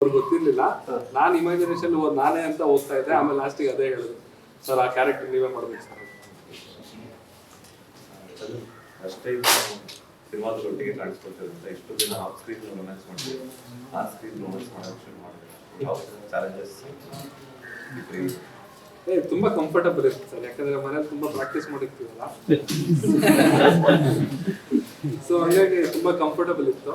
ಅವ್ರಿಗೆ ಗೊತ್ತಿರ್ಲಿಲ್ಲ. ನಾನು ಇಮ್ಯಾಜಿನೇಷನ್ ನಾನೇ ಅಂತ ಓದ್ತಾ ಇದ್ದೆ ಆಮೇಲೆ ಲಾಸ್ಟಿಗೆ ಅದೇ ಹೇಳಿದ್ರು ಸರ್ ಆ ಕ್ಯಾರೆಕ್ಟರ್ ನೀವೇ ಮಾಡ್ಬೇಕು ಸರ್ ಅಷ್ಟೇ ಸಿನಿಮಾದೊಟ್ಟಿಗೆ ಕಾಣಿಸ್ಕೊಳ್ತಿರುತ್ತೆ ಇಷ್ಟು ದಿನ ಆಫ್ ಸ್ಕ್ರೀನ್ ರೊಮ್ಯಾನ್ಸ್ ಮಾಡಿದ್ವಿ ಆ ಸ್ಕ್ರೀನ್ ರೊಮ್ಯಾನ್ಸ್ ಮಾಡೋಕೆ ಶುರು ಮಾಡಿದ್ವಿ ಚಾಲೆಂಜಸ್ ಏ ತುಂಬಾ ಕಂಫರ್ಟಬಲ್ ಇರುತ್ತೆ ಸರ್ ಯಾಕಂದ್ರೆ ಮನೇಲಿ ತುಂಬಾ ಪ್ರಾಕ್ಟೀಸ್ ಮಾಡಿರ್ತೀವಲ್ಲ? ಸೊ ಹಂಗಾಗಿ ತುಂಬಾ ಕಂಫರ್ಟಬಲ್ ಇತ್ತು.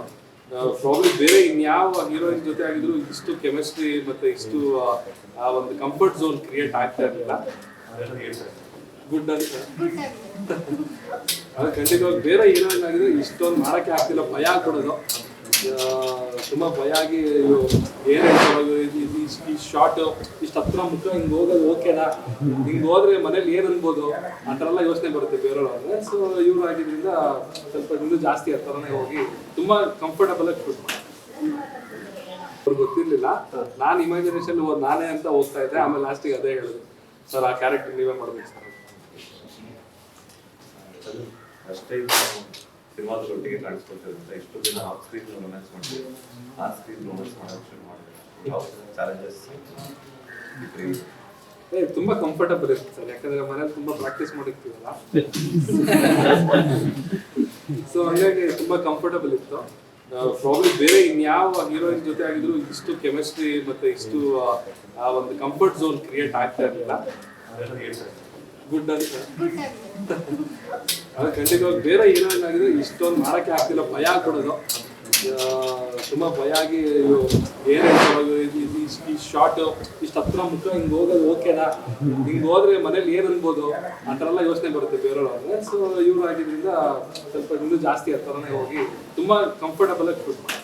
ಪ್ರಾಬ್ಲಿ ಬೇರೆ ಇನ್ಯಾವ ಹೀರೋಯಿನ್ ಜೊತೆ ಆಗಿದ್ರು ಇಷ್ಟು ಕೆಮಿಸ್ಟ್ರಿ ಮತ್ತೆ ಇಷ್ಟು ಆ, ಒಂದು ಕಂಫರ್ಟ್ ಝೋನ್ ಕ್ರಿಯೇಟ್ ಆಗ್ತಾ ಇರಲಿಲ್ಲ. ಗುಡ್ ಅಂತ ಅದು ಖಂಡಿತವಾಗಿ ಬೇರೆ ಹೀರೋಯಿನ್ ಆಗಿದ್ರೆ ಇಷ್ಟೊಂದು ಮಾಡಕ್ಕೆ ಆಗ್ತಿಲ್ಲ ಭಯ ಆಗ್ಬಿಡೋದು ತುಂಬಾ ಭಯ ಆಗಿ ಈ ಶಾರ್ಟ್ ಇಷ್ಟು ಹತ್ರ ಮುಖ ಹಿಂಗ್ ಹೋಗೋದು ಓಕೆನಾ ಹಿಂಗ್ ಹೋದ್ರೆ ಮನೇಲಿ ಏನ್ ಅನ್ಬೋದು? ಆ ಎಲ್ಲ ಯೋಚನೆ ಬರುತ್ತೆ ಬೇರೆಯವ್ರಾದ್ರೆ ಸೊ ಇವ್ರು ಆಗಿದ್ರಿಂದ ಸ್ವಲ್ಪ ಇನ್ನೂ ಜಾಸ್ತಿ ಆ ಹೋಗಿ ತುಂಬಾ ಕಂಫರ್ಟಬಲ್ ಆಗಿ ಮಾಡಿ ಅವ್ರಿಗೆ ಗೊತ್ತಿರ್ಲಿಲ್ಲ. ನಾನು ಇಮ್ಯಾಜಿನೇಷನ್ ನಾನೇ ಅಂತ ಹೋಗ್ತಾ ಇದ್ದೆ. ಆಮೇಲೆ ಲಾಸ್ಟಿಗೆ ಅದೇ ಹೇಳಿದ್ರು ಸರ್ ಆ ಕ್ಯಾರೆಕ್ಟರ್ ನೀವೇ ಮಾಡ್ಬೇಕು ಸರ್ ಅಷ್ಟೇ ಸಿನಿಮಾದ ಒಟ್ಟಿಗೆ ಅಂತ. ಇಷ್ಟು ದಿನ ಆಫ್ ಸ್ಕ್ರೀನ್ ರೊಮ್ಯಾನ್ಸ್ ಮಾಡ್ತೀವಿ. ಆ ಸ್ಕ್ರೀನ್ ರೊಮ್ಯಾನ್ಸ್ ಮಾಡೋಕೆ ಶುರು ಮಾಡಿದ್ರು ಚಾಲೆಂಜಸ್ ಏ ತುಂಬಾ ಕಂಫರ್ಟಬಲ್ ಇರುತ್ತೆ ಸರ್. ಯಾಕಂದ್ರೆ ಮನೇಲಿ ತುಂಬಾ ಪ್ರಾಕ್ಟೀಸ್ ಮಾಡಿರ್ತೀವಲ್ಲ? ಸೊ ಹಂಗಾಗಿ ತುಂಬಾ ಕಂಫರ್ಟಬಲ್ ಇತ್ತು. ಪ್ರಾಬ್ಲಿ ಬೇರೆ ಇನ್ಯಾವ ಹೀರೋಯಿನ್ ಜೊತೆ ಆಗಿದ್ರು ಇಷ್ಟು ಕೆಮಿಸ್ಟ್ರಿ ಮತ್ತೆ ಇಷ್ಟು ಒಂದು ಕಂಫರ್ಟ್ ಝೋನ್ ಕ್ರಿಯೇಟ್ ಆಗ್ತಾ ಇರಲಿಲ್ಲ. ಗುಡ್ ಅಂತ ಖಂಡಿತವಾಗಿ ಬೇರೆ ಹೀರೋಯಿನ್ ಆಗಿದ್ರೆ ಇಷ್ಟೊಂದು ಮಾಡಕ್ಕೆ ಆಗ್ತಿಲ್ಲ ಭಯ ಆ, ತುಂಬಾ ಭಯ ಆಗಿ ಏನ್ ಈ ಶಾರ್ಟ್ ಇಷ್ಟು ಹತ್ರ ಮುಖ ಹಿಂಗ್ ಹೋಗೋದು ಓಕೆನಾ ಹಿಂಗ್ ಹೋದ್ರೆ ಮನೇಲಿ ಏನ್ ಅನ್ಬೋದು? ಆ ಯೋಚನೆ ಬರುತ್ತೆ ಬೇರೆಯವ್ರು ಸೊ ಇವ್ರು ಆಗಿದ್ರಿಂದ ಸ್ವಲ್ಪ ಇನ್ನೂ ಜಾಸ್ತಿ ಆ ಹೋಗಿ ತುಂಬಾ ಕಂಫರ್ಟಬಲ್ ಆಗಿ ಫೀಲ್ ಮಾಡಿ